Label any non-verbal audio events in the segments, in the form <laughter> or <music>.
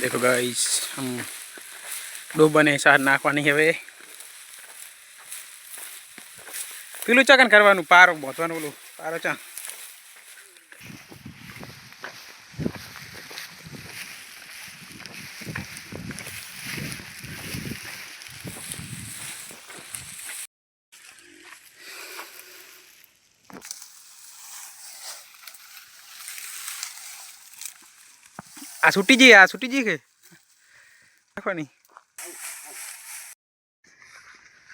દેખો ગાઈસ હમ ડોબાને સાર નાખવાની હવે પેલું ચકન કરવાનું પારો બોતવાનું ઓલું પારો ચા આ છૂટી જઈ આ છૂટી જઈ કે? નાખવાની.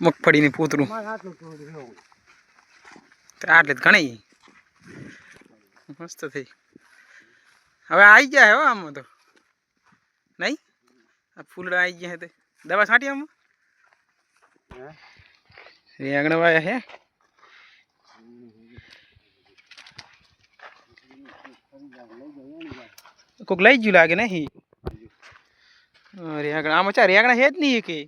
મગફળીની પૂતરું આટલે જ ઘણી. મસ્ત થઈ. હવે આવી ગયા હો આમાં તો. નહીં? આ ફૂલડા આવી ગયા તે. દવા છાંટી આમાં? રેંગણ વાયા હે? કોક લઈ ગયું લાગે નહીં? રેંગણ આમાં ચા રેંગણા હે જ નહીં કે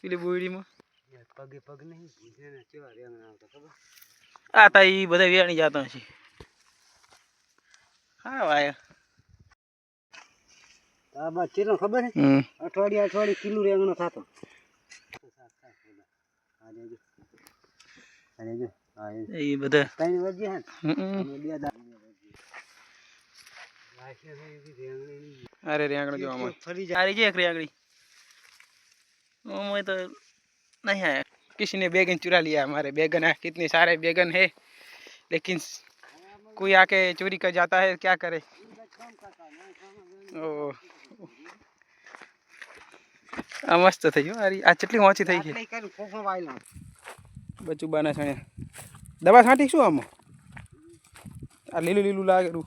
પેલી બોયડીમાં. પગે પગ નહીં કેવા રેંગણા આવતા ખબર આ તા ઈ બધા વેણી જતા છે. હા, વાય. આ બા ચેલો ખબર હે અઠવાડિયા અઠવાડિયે કિલો રેંગણો થતો એ એ બધા. ત્રણ વાગ્યા હે બે દા વાસ્યા છે એવી રેંગણી નહીં. અરે રેંગણ જો આમાં ફરી જાય સારી છે એક રેંગણી ओमय तो नहीं है किसी ने बैगन चुरा लिया हमारे बैगन है कितने सारे बैगन है लेकिन कोई आके चोरी कर जाता है क्या करे ओ આ મસ્ત થઈ ગયું અરે આ કેટલી ઓછી થઈ ગઈ આટલે કર્યું ફોફો વાયલા બચું બાના સણ્યા દવા છાંટી શું આમાં આ લીલું લીલું લાગેલું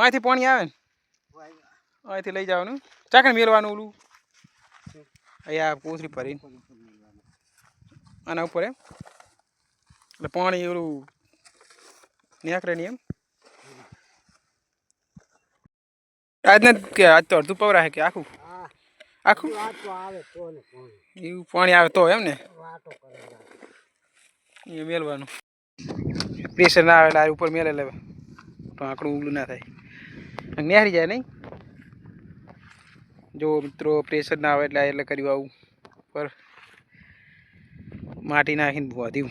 અહીંથી પાણી આવે ને? અહીંથી લઈ જવાનું. ચાકણ મેળવાનું ઓલું? અહીંયા કોથળી ભરીને. આના ઉપર એમ? એટલે પાણી ઓલું નીકળે નહીં એમ? આજને કે આજ તો અડધું પવરા છે કે આખું? આખું? એવું પાણી આવે તો એમ ને? એ મેલવાનું. પ્રેશર ના આવે એટલે ઉપર મેળે લેવા. તો આંકડું ઉગલું ના થાય. નિહારી જાય નહીં? જો મિત્રો પ્રેશર ના આવે એટલે એટલે કર્યું આવું. પર માટી નાખીને વધ્યું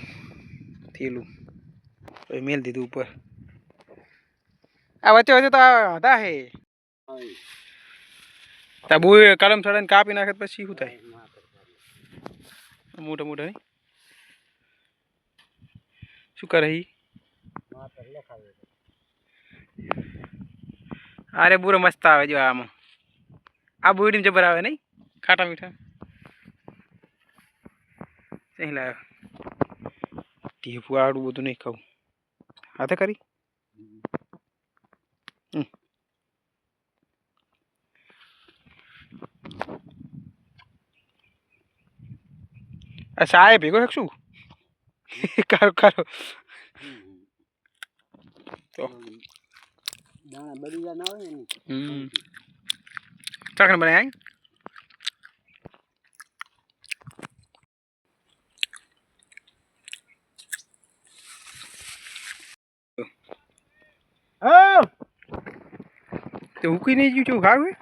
થેલું. પછી મેલ દીધું ઉપર. આ વચ્ચે વચ્ચે તો હતા હે. તા બહુ કલમ સડન કાપી નાખે પછી શું થાય? મોટા મોટા શું કરે. અરે બુરો મસ્ત આવે જો આમાં. આ બોયડીમાં જબર આવે નહીં? ખાટા મીઠા. સહી લાવ્યો ટીપું આડું બધું નહીં ખાવું. હાથે કરી? સાહેબ ભેગો છે શું? <laughs> કારો કારો તો દાણા બળી ના હોય ને. હમ. ચાકણ બનાય હા તે ઉકી નહીં ગયું છું ખારું.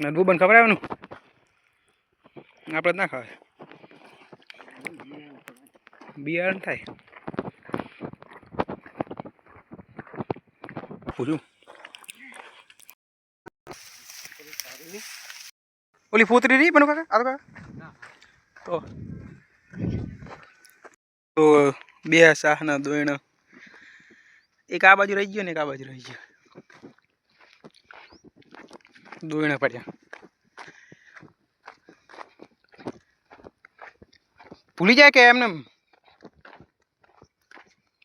ને ડૂબન ખવડાવવાનું આપણે જ ના ખાવે બિયારણ થાય. પૂછું ઓલી ફૂતરી રહી બનુ કાકા? આ તો તો બે શાહના દોયણ. એક આ બાજુ રહી ગયો ને એક આ બાજુ રહી ગયો. દોયણા પડ્યા. ભૂલી જાય કે એમને એમ?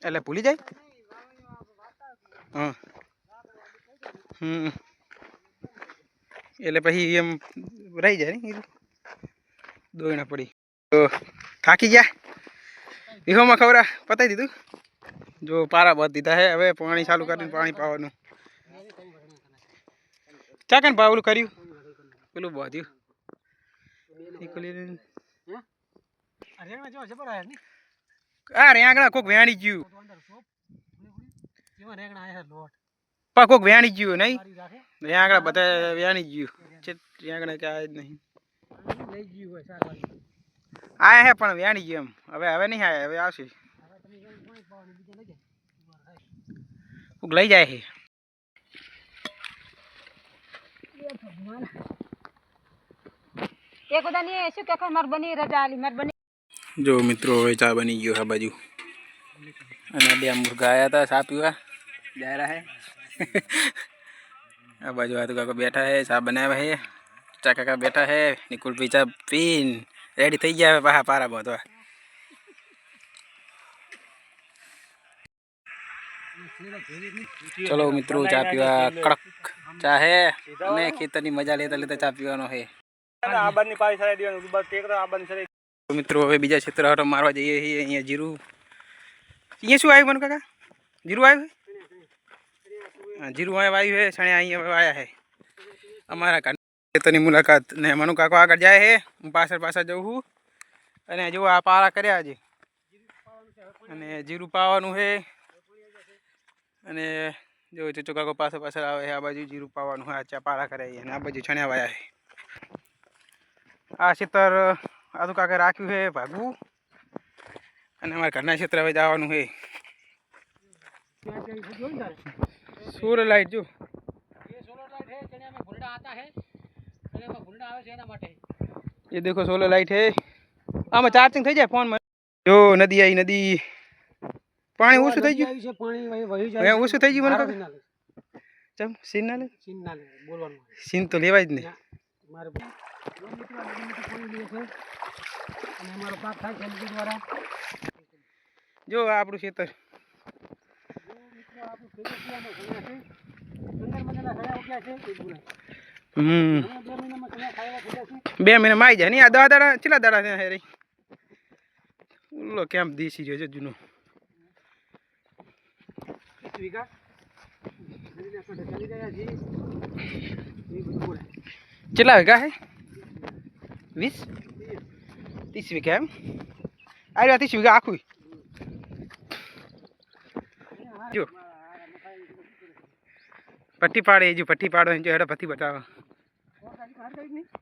એટલે ભૂલી જાય? હા. હમ. એટલે પછી એમ રહી જાય ને કીધું પડી. તો થાકી ગયા? વિહોમાં ખવરા પતાવી દીધું? જો પારા બધ દીધા હે, હવે પાણી ચાલુ કરીને પાણી પાવાનું. ચાકન પા ઓલું કર્યું? પેલું બધ્યું. આ રેંગણા કોક વેણી ગયું. રેંગણા આયા લોટ. પપ્પા કોક વેણી ગયું નહીં? ત્યાં આગળ બધા વેણી ગયું. ત્યાં આગળ ક્યાં જ નહીં. આયા હે પણ વેણી ગયું એમ. હવે હવે નહીં આયા હવે આવશે. કોક લઈ જાય છે જો મિત્રો હવે ચા બની ગયો આ બાજુ. અને બે મુર્ગા આવ્યા હતા સાપ પીવા. ડાયરા હે. <laughs> આ બાજુ આ તો કાકા બેઠા હે ચા બનાવ્યા હે ચા કાકા બેઠા હે નિકુલ ભાઈ ચા પીન. રેડી થઈ ગયા પાહા પારા બોધવા. ચલો મિત્રો ચા પીવા કડક ચા હે અને ખેતરની મજા લેતા લેતા ચા પીવાનો હે મિત્રો હવે બીજા ક્ષેત્ર હાટો મારવા જઈએ છીએ અહીંયા જીરું. અહીંયા શું આવ્યું મને કાકા? જીરું આવ્યું? જીરું અહીંયા આવ્યું છે છણ્યા અહીંયા વાયા છે અમારા ખેતરની મુલાકાત ને મનુ કાકો આગળ જાય છે હું પાછળ પાછળ જઉં છું. અને જો આ પારા કર્યા છે અને જીરું પાવાનું છે અને જો ચૂચો કાકો પાછળ પાછળ આવે છે આ બાજુ જીરું પાવાનું છે આ પારા કર્યા છે અને આ બાજુ છણ્યા વાયા છે આ ખેતર આદુ કાકે રાખ્યું છે ભાગવું. અને અમારા ઘરના ક્ષેત્ર હવે જવાનું છે ત્યાં ત્યાં ઈ જોયું ને તારે? સોલર લાઈટ જો એ સોલર લાઈટ હે જેને અમે ભૂંડા આતા હે અને એમાં ભૂંડા આવે છે એના માટે ये देखो सोलर लाइट है આમાં ચાર્જિંગ થઈ જાય ફોનમાં જો નદી આવી નદી પાણી ઓછું થઈ ગયું આવી છે પાણી વહી વહી હવે ઓછું થઈ ગયું મને મારા કાકા? ના લે. ચમ સીન ના લે ચીન ના લે બોલવાનું સીન તો લેવાય જ નહીં ના, મારે જો મિત્રો આ નદીમાંથી પાણી લે છે અને અમારો પાક થાય છે નદી દ્વારા જો આ આપણું ખેતર હમ. બે મહિનામાં આવી જાય નહીં આ દવા દાડા કેટલા દાડા ત્યાં હે રહી ઓલો કેમ દેશી રહ્યો છે જૂનો? કેટલા વીઘા હે? વીસ? ત્રીસ વીઘા એમ? આ ત્રીસ વીઘા આખું? જો પટ્ટી પાડે જો પટ્ટી પાડો જો હેડો પટ્ટી બતાવો.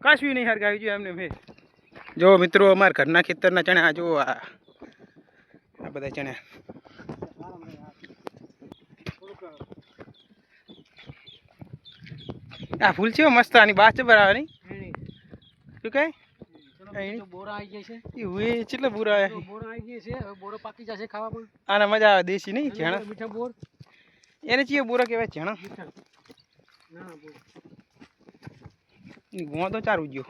કશું નહીં હરગાવ્યું જો એમને મેં જો મિત્રો અમારા ઘરના ખેતરના ચણા જો આ. આ બધા ચણા. આ ફૂલ છે મસ્ત આની બાસ છે બરાબર શું કહે? એ આના મજા આવે દેશી નહીં મીઠા બોર. એને ચીએ બોરા કહેવાય છે મીઠા ના બોર ગો તો ચાર ઉજ્યો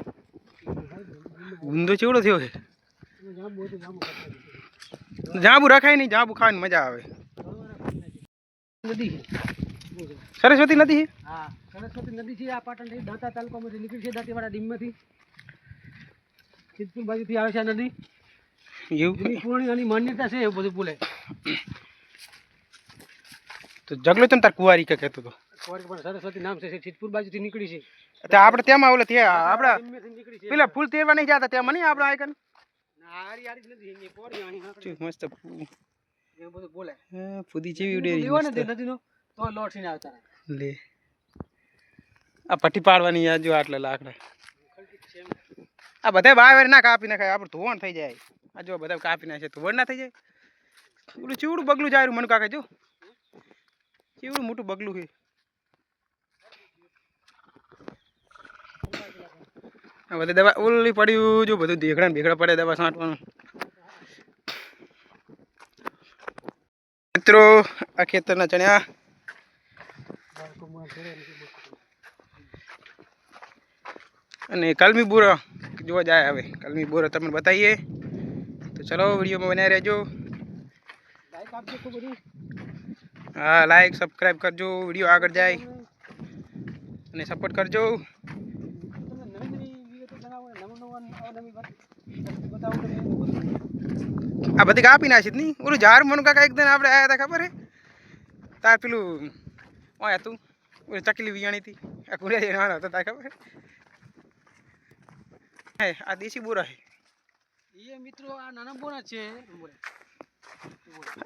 ગુંદો ચેવડો થયો છે? જાબુ રખાય નહીં જાબુ ખાવાની મજા આવે. નદી સરસ્વતી નદી છે? હા સરસ્વતી નદી છે આ પાટણથી દાંતા તાલુકામાંથી નીકળી છે દાંતીવાડા ડીમમાંથી. સિદ્ધપુર બાજુથી આવે છે આ નદી. એવું? પુરાણી આની માન્યતા છે એવું બધું બોલે તો જગલો તમ તાર કુવારી કે કહેતો તો. પણ સરસ્વતી નામ છે સિદ્ધપુર બાજુથી નીકળી છે. તો આપણે તેમાં ઓલે આપણા પેલા ફૂલ તેરવા નહીં જતા આપણા આયકન? હારી હારી નથી આની મસ્ત ફૂદી જેવી તે તો લોટ આવતા લે. આ પટ્ટી પાડવાની યાર જો આટલા લાકડા. આ બધા બાય ના કાપી નાખાય આપણે ધોવાણ થઈ જાય. આ જો બધા કાપી નાખે ધોવાણ ના થઈ જાય? ઓલું ચીવડું બગલું જાય મનુ કાકા જો. ચીવડું મોટું બગલું છે? બધે દવા ઓલી પડ્યું જો બધું દેખડા ને ભેગડા પડે દવા છાંટવાનું. મિત્રો, આ ખેતરના ચણ્યા. અને કલમી બોરા જોવા જાય હવે. કલમી બોરા તમને બતાવીએ. તો ચલો, વિડીયોમાં બનાવી રહેજો. હા લાઈક સબસ્ક્રાઈબ કરજો વીડિયો આગળ જાય. અને સપોર્ટ કરજો. આ બધી કાપી નાખી જ નહીં ઓલું ઝાડ મનુ કાકા દિન આપણે આવ્યા હતા ખબર હે? તાર પેલું ઓય હતું ઓલી ચકલી વિયાણી હતી. આ કુડિયા જેવાનો હતો તાર ખબર હે? આ દેશી બોરા હે. મિત્રો આ નાના બોરા છે.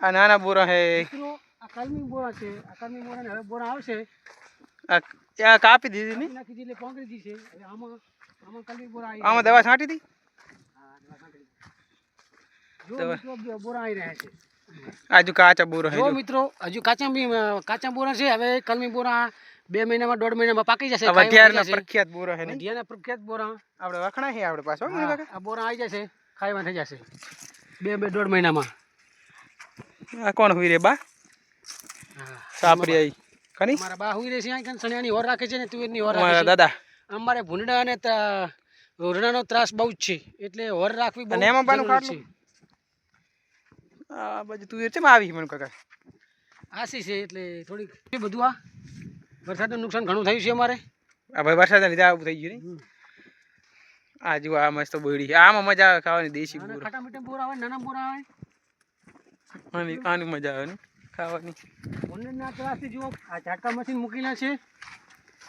આ નાના બોરા હે. મિત્રો આ કલમી બોરા છે. આ કલમી બોરા હવે બોરા આવશે. આ કાપી દીધી ને? નાખી દીધી એટલે કોંકરી દી છે. આમાં આમાં કલમી બોરા આવી આમાં દવા છાંટી હતી હા, દવા દીધી. જો બોરા આવી રહ્યા છે. આજુ કાચા બોરો જો. મિત્રો હજુ કાચા કાચા બોરા છે. હવે કલમી બોરા બે મહિનામાં દોઢ મહિનામાં પાકી જશે. વઢિયારના પ્રખ્યાત બોરો ને? પ્રખ્યાત બોરા. આપણે વખણા છે આપણે પાછો આ બોરા આવી જશે. ખાઈમાં થઈ જશે. બે બે દોઢ મહિનામાં. આ કોણ હોય રે બા. સાપરી આવી કની? અમારા બા હુઈ રહેશે અહીં સણિયાની હોર રાખે છે ને તુવેરની હોર રાખે છે. દાદા. અમારે ભૂંડા અને રોરડાનો ત્રાસ બહુ જ છે એટલે હોર રાખવી બહુ અને એમાં બાનું ખાટલું? આ બાજુ તું ચેમ આવી મને કાકા? આસી છે એટલે થોડીક બધું આ. વરસાદનું નુકસાન ઘણું થયું છે અમારે. આ ભાઈ વરસાદ લીધે આવું થઈ ગયું ને આ જુઓ આ મસ્ત બોડી છે. આમાં મજા આવે ખાવાની દેશી નાના ખાટા મીઠા બોરા આવે નાના બોરા આવે? આની આની મજા આવે ને? ખાવાની. ઉંદરના ત્રાસથી જુઓ આ ઝાટકા મશીન મૂકેલા છે.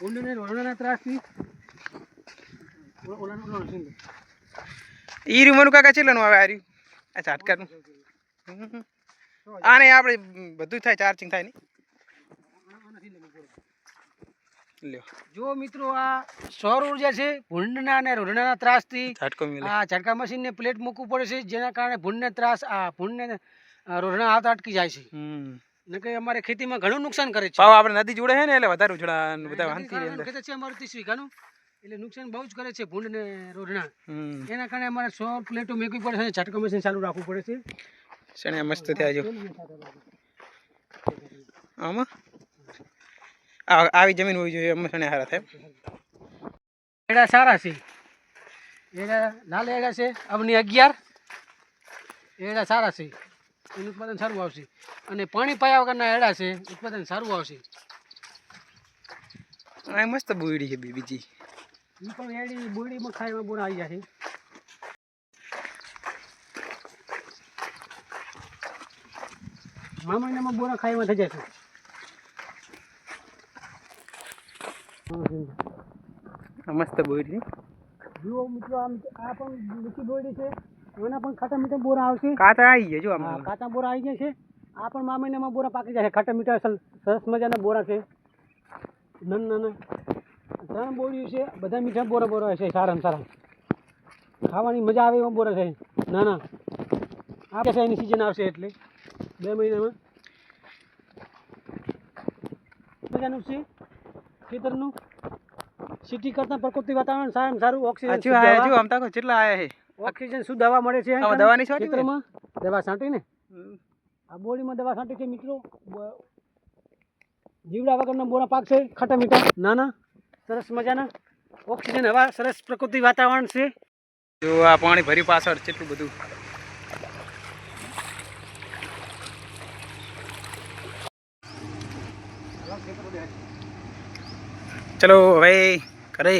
ઉંદરને રોડના ત્રાસથી. ઈ રહ્યું મનું કાકા ચેલાનું આવે આ રહ્યું? આ ઝાટકાનું. આને આપણે બધું થાય ચાર્જિંગ થાય ને જો મિત્રો આ સૌર ઊર્જા છે ભૂંડના અને રોરડાના ત્રાસથી. આ ઝટકા મશીનને પ્લેટ મૂકવું પડે છે જેના કારણે ભૂંડને ત્રાસ આ ભૂંડને રોરડા હાથ અટકી જાય છે. હમ. નકે અમારે ખેતીમાં ઘણું નુકસાન કરે છે. પાવ આપણે નદી જોડે છે ને એટલે વધારે ઉછળા ને બધા રહે અંદર. ખેતર છે અમારું ત્રીસ વીઘાનું. એટલે નુકસાન બહુ જ કરે છે ભૂંડ ને હમ. એના કારણે અમારે સો પ્લેટો મૂકવી પડે છે ઝટકા મશીન ચાલુ રાખવું પડે છે. શેણે મસ્ત થયા જો. આમાં? આવી જમીન હોવી જોઈએ અમે શેણે સારા થાય. એડા સારા છે. એડા લાલ એડા છે અવની અગિયાર. એડા સારા છે. એનું ઉત્પાદન સારું આવશે. અને પાણી પાયા વગરના એડા છે ઉત્પાદન સારું આવશે. આ મસ્ત બોયડી છે બીજી. એ પણ એડી બોયડીમાં ખાઈમાં બોરા આવી જશે મા મહિનામાં બોરા ખાઈમાં થઈ જશે મસ્ત બોયડી. જુઓ મિત્રો આમ આ પણ મીઠી બોયડી છે. એના પણ ખાટા મીઠા બોરા આવશે? કાચા આવી ગયા જો આમાં. કાચા બોરા આવી ગયા છે. આ પણ મા મહિનામાં બોરા પાકી જાય છે. ખાટા મીઠા સરસ મજાના બોરા છે. નાના નાના. ત્રણ બોડીઓ છે. બધા મીઠા બોરા બોરા છે. સારા સારા ખાવાની મજા આવે એવા બોરા છે. નાના આ છે એની સિઝન આવશે એટલે. બે મહિનામાં. મજાનું છે. ખેતરનું. સિટી કરતાં પ્રકૃતિ વાતાવરણ સારામાં સારું ઓક્સિજન જો શુદ્ધ આ હવા- જો આમ તાકો કેટલા આયા છે. ઓક્સિજન શું દવા મળે છે દવા છાંટી ને? ખેતરમાં? દવા છાંટીને આ બોડીમાં દવા છાંટી છે મિત્રો. જીવડા વગરના બોરા પાક છે ખાટા મીઠા. નાના સરસ મજાના. ઓક્સિજન હવા સરસ પ્રકૃતિ વાતાવરણ છે. જો આ પાણી ભરી પાછળ કેટલું બધું. ચલો હવે કરે.